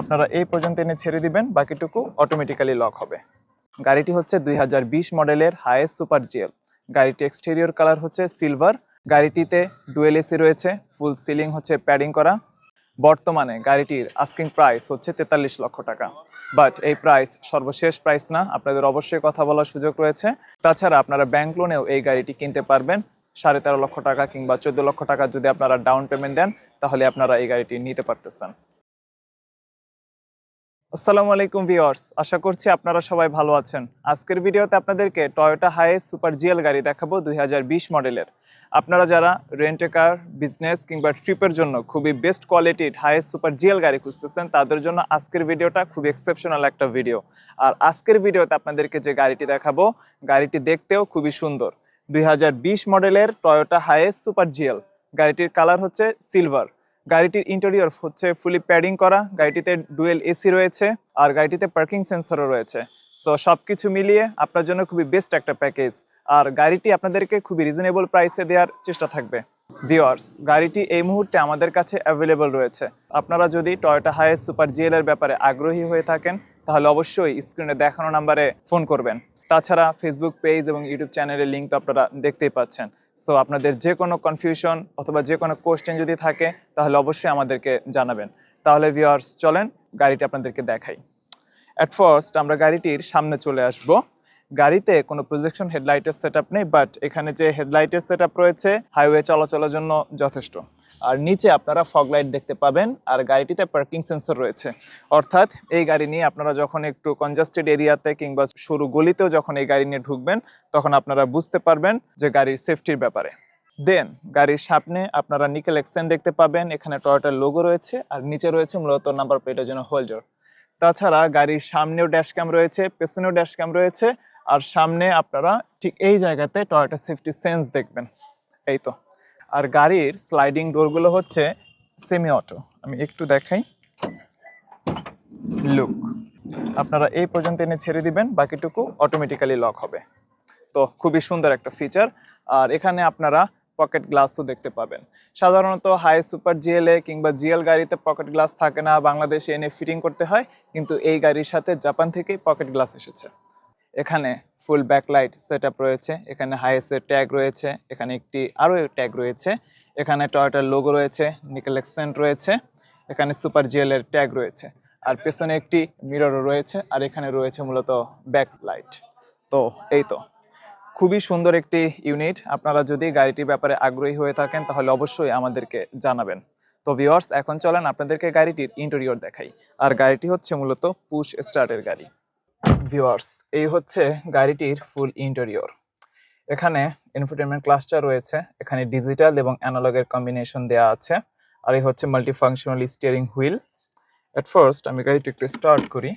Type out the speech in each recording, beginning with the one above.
আপনারা এই পর্যন্ত এনে ছেড়ে দিবেন, বাকিটুকু অটোমেটিক্যালি লক হবে। গাড়িটি হচ্ছে দুই হাজার বিশ মডেলের হায়েস্ট সুপার জিএল। গাড়িটি এক্সটেরিয়র কালার হচ্ছে সিলভার গাড়িটিতে ডুয়েল এসি রয়েছে ফুল সিলিং হচ্ছে প্যাডিং করা। বর্তমানে গাড়িটির আস্কিং প্রাইস হচ্ছে তেতাল্লিশ লক্ষ টাকা। বাট এই প্রাইস সর্বশেষ প্রাইস না, আপনাদের অবশ্যই কথা বলার সুযোগ রয়েছে। তাছাড়া আপনারা ব্যাংক লোনেও এই গাড়িটি কিনতে পারবেন, সাড়ে তেরো লক্ষ টাকা কিংবা চোদ্দ লক্ষ টাকা যদি আপনারা ডাউন পেমেন্ট দেন, তাহলে আপনারা এই গাড়িটি নিতে পারতেছেন। আসসালামু আলাইকুম ভিউয়ার্স, আশা করছি আপনারা সবাই ভালো আছেন। আজকের ভিডিওতে আপনাদেরকে টয়োটা হাইস সুপার জিএল গাড়ি দেখাবো দুই হাজার বিশ মডেলের। আপনারা যারা রেন্টে কার বিজনেস কিংবা ট্রিপের জন্য খুবই বেস্ট কোয়ালিটির হাইস সুপার জিএল গাড়ি খুঁজতেছেন, তাদের জন্য আজকের ভিডিওটা খুব এক্সেপশনাল একটা ভিডিও আর আজকের ভিডিওতে আপনাদেরকে যে গাড়িটি দেখাবো, গাড়িটি দেখতেও খুবই সুন্দর। দুই হাজার বিশ মডেলের টয়োটা হাইস সুপার জিএল গাড়িটির কালার হচ্ছে সিলভার গাড়িটির ইন্টেরিয়র হচ্ছে ফুলি প্যাডিং করা, গাড়িটিতে ডুয়েল এসি রয়েছে আর গাড়িটিতে পার্কিং সেন্সরও রয়েছে। সো সব কিছু মিলিয়ে আপনার জন্য খুবই বেস্ট একটা প্যাকেজ আর গাড়িটি আপনাদেরকে খুবই রিজনেবল প্রাইসে দেওয়ার চেষ্টা থাকবে। ভিওয়ার্স গাড়িটি এই মুহূর্তে আমাদের কাছে অ্যাভেলেবল রয়েছে। আপনারা যদি টয়োটা হাইস সুপার জিএল এর ব্যাপারে আগ্রহী হয়ে থাকেন, তাহলে অবশ্যই স্ক্রিনে দেখানো নাম্বারে ফোন করবেন। তাছাড়া ফেসবুক পেজ এবং ইউটিউব চ্যানেলের লিঙ্ক তো আপনারা দেখতেই পাচ্ছেন। সো আপনাদের যে কোনো কনফিউশন অথবা যে কোনো কোশ্চেন যদি থাকে, তাহলে অবশ্যই আমাদেরকে জানাবেন। তাহলে ভিওয়ার্স চলেন, গাড়িটি আপনাদেরকে দেখাই। অ্যাট ফার্স্ট আমরা গাড়িটির সামনে চলে আসব। গাড়িতে কোনো প্রজেকশন হেডলাইটের সেট নেই বাট এখানে যে হেডলাইটের সেট রয়েছে হাইওয়ে চলাচলের জন্য যথেষ্ট। আর নিচে আপনারা ফগ লাইট দেখতে পাবেন, আর গাড়িটিতে পার্কিং সেন্সর রয়েছে। অর্থাৎ এই গাড়ি নিয়ে আপনারা যখন একটু কনজাস্টেড এরিয়াতে কিংবা সরু গলিতেও যখন এই গাড়ি নিয়ে ঢুকবেন, তখন আপনারা বুঝতে পারবেন যে গাড়ির সেফটির ব্যাপারে। দেন গাড়ির সামনে আপনারা নিকেল এক্সেন দেখতে পাবেন, এখানে টয়োটার লোগো রয়েছে, আর নিচে রয়েছে মূলত নাম্বার প্লেটের জন্য হোল্ডার তাছাড়া গাড়ির সামনেও ড্যাশ ক্যাম রয়েছে, পেছনেও ড্যাশ ক্যাম রয়েছে আর সামনে আপনারা ঠিক এই জায়গাতে টয়োটা সেফটি সেন্স দেখবেন। এই তো। আর গাড়ির স্লাইডিং ডোরগুলো হচ্ছে সেমি অটো আমি একটু দেখাই। লুক আপনারা এই পর্যন্ত এনে ছেড়ে দিবেন, বাকিটুকু অটোমেটিক্যালি লক হবে। তো খুবই সুন্দর একটা ফিচার আর এখানে আপনারা পকেট গ্লাসও দেখতে পাবেন। সাধারণত হাই সুপার জিএলএ কিংবা জিএল গাড়িতে পকেট গ্লাস থাকে না। বাংলাদেশে এনে ফিটিং করতে হয়। কিন্তু এই গাড়ির সাথে জাপান থেকেই পকেট গ্লাস এসেছে। এখানে ফুল ব্যাকলাইট সেট রয়েছে, এখানে হাইএসের ট্যাগ রয়েছে, এখানে একটি আরও ট্যাগ রয়েছে, এখানে টয়োটার লোগো রয়েছে নিকেল এক্সেন্ট রয়েছে, এখানে সুপার জিএলের ট্যাগ রয়েছে, আর পেছনে একটি মিররও রয়েছে, আর এখানে রয়েছে মূলত ব্যাকলাইট তো এই তো, খুবই সুন্দর একটি ইউনিট আপনারা যদি গাড়িটির ব্যাপারে আগ্রহী হয়ে থাকেন, তাহলে অবশ্যই আমাদেরকে জানাবেন। তো ভিওয়ার্স এখন চলেন আপনাদেরকে গাড়িটির ইন্টেরিয়র দেখাই, আর গাড়িটি হচ্ছে মূলত পুশ স্টার্টের গাড়ি। ভিউয়ার্স, এই হচ্ছে গাড়িটির ফুল ইন্টেরিয়র। এখানে ইনফোটেনমেন্ট ক্লাস্টার রয়েছে, এখানে ডিজিটাল এবং অ্যানালগের কম্বিনেশন দেওয়া আছে, আর এই হচ্ছে multifunctional steering wheel at first আমি গাড়িটি একটু স্টার্ট করি।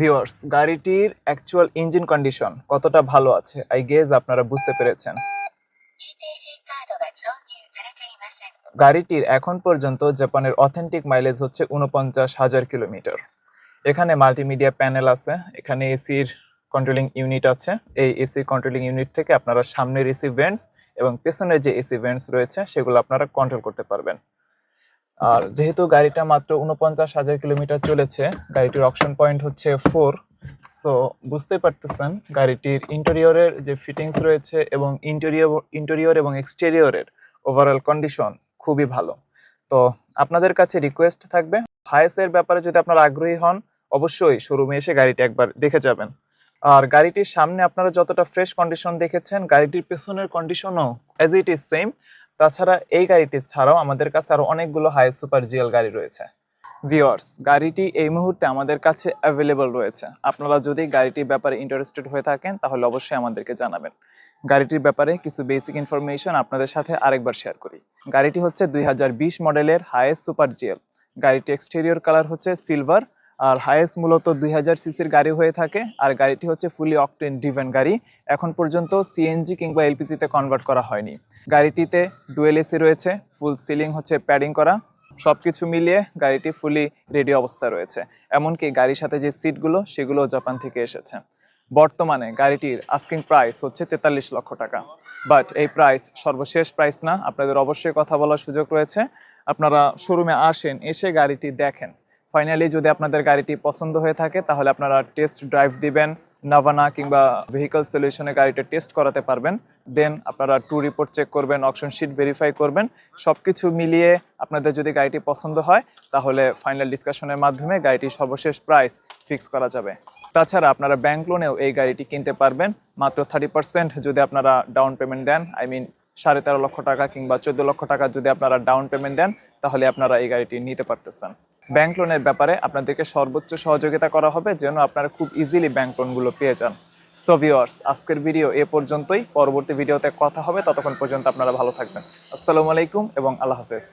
ভিউয়ার্স, গাড়িটির অ্যাকচুয়াল ইঞ্জিন কন্ডিশন কতটা ভালো আছে? আই গেজ আপনারা বুঝতে পেরেছেন। গাড়িটির এখন পর্যন্ত জাপানের অথেন্টিক মাইলেজ হচ্ছে উনপঞ্চাশ হাজার কিলোমিটার। এখানে মাল্টিমিডিয়া প্যানেল আছে, এখানে এসির কন্ট্রোলিং ইউনিট আছে। এই এসি কন্ট্রোলিং ইউনিট থেকে আপনারা সামনের এসি ভেন্টস এবং পেছনের যে এসি ভেন্টস রয়েছে, সেগুলো আপনারা কন্ট্রোল করতে পারবেন। আর যেহেতু গাড়িটা মাত্র উনপঞ্চাশ হাজার কিলোমিটার চলেছে, গাড়িটির অপশন পয়েন্ট হচ্ছে ফোর সো বুঝতে পারতেছেন গাড়িটির ইন্টেরিয়রের যে ফিটিংস রয়েছে এবং ইন্টেরিয়র ইন্টেরিয়র এবং এক্সটেরিয়রের ওভারঅল কন্ডিশন খুবই ভালো। তো আপনাদের কাছে রিকোয়েস্ট থাকবে। হায়েসের ব্যাপারে যদি আপনারা আগ্রহী হন, অবশ্যই শোরুমে এসে গাড়িটি একবার দেখে যাবেন। আর গাড়িটির সামনে আপনারা যতটা ফ্রেশ কন্ডিশন দেখেছেন, গাড়িটির পেছনের কন্ডিশনও অ্যাজ ইট ইজ সেম তাছাড়া এই গাড়িটি ছাড়াও আমাদের কাছে আরও অনেকগুলো হাই সুপার জিএল গাড়ি রয়েছে। ভিওয়ার্স গাড়িটি এই মুহূর্তে আমাদের কাছে অ্যাভেলেবল রয়েছে। আপনারা যদি গাড়িটির ব্যাপারে ইন্টারেস্টেড হয়ে থাকেন, তাহলে অবশ্যই আমাদেরকে জানাবেন। গাড়িটির ব্যাপারে কিছু বেসিক ইনফরমেশন আপনাদের সাথে আরেকবার শেয়ার করি। গাড়িটি হচ্ছে দুই হাজার বিশ মডেলের হায়েস্ট সুপার জিএল গাড়িটি এক্সটেরিয়র কালার হচ্ছে সিলভার আর হায়েস্ট মূলত দুই হাজার সিসির গাড়ি হয়ে থাকে, আর গাড়িটি হচ্ছে ফুলি অকটেন ডিভেন গাড়ি। এখন পর্যন্ত সিএনজি কিংবা এলপিজিতে কনভার্ট করা হয়নি। গাড়িটিতে ডুয়েল এসি রয়েছে ফুল সিলিং হচ্ছে প্যাডিং করা সব কিছু মিলিয়ে গাড়িটি ফুলি রেডি অবস্থায় রয়েছে। এমনকি গাড়ির সাথে যে সিটগুলো সেগুলো জাপান থেকে এসেছে। বর্তমানে গাড়িটির আস্কিং প্রাইস হচ্ছে তেতাল্লিশ লক্ষ টাকা। বাট এই প্রাইস সর্বশেষ প্রাইস না, আপনাদের অবশ্যই কথা বলার সুযোগ রয়েছে। আপনারা শোরুমে আসেন, এসে গাড়িটি দেখেন। ফাইনালি যদি আপনাদের গাড়িটি পছন্দ হয়ে থাকে, তাহলে আপনারা টেস্ট ড্রাইভ দিবেন। নাভানা কিংবা ভেহিকল সলিউশনে গাড়িটা টেস্ট করাতে পারবেন। দেন আপনারা টু রিপোর্ট চেক করবেন অপশন শিট ভেরিফাই করবেন। সব কিছু মিলিয়ে আপনাদের যদি গাড়িটি পছন্দ হয়, তাহলে ফাইনাল ডিসকাশনের মাধ্যমে গাড়িটির সর্বশেষ প্রাইস ফিক্স করা যাবে। তাছাড়া আপনারা ব্যাংক লোনেও এই গাড়িটি কিনতে পারবেন। মাত্র থার্টি পার্সেন্ট যদি আপনারা ডাউন পেমেন্ট দেন আই মিন সাড়ে তেরো লক্ষ টাকা কিংবা চোদ্দ লক্ষ টাকা যদি আপনারা ডাউন পেমেন্ট দেন, তাহলে আপনারা এই গাড়িটি নিতে পারতেছেন। ব্যাংক লোনের ব্যাপারে আপনাদেরকে সর্বোচ্চ সহযোগিতা করা হবে যেন আপনারা খুব ইজিলি ব্যাংক লোনগুলো পেয়ে যান। সো ভিওয়ার্স আজকের ভিডিও এ পর্যন্তই। পরবর্তী ভিডিওতে কথা হবে। ততক্ষণ পর্যন্ত আপনারা ভালো থাকবেন। আসসালামু আলাইকুম এবং আল্লাহ হাফেজ।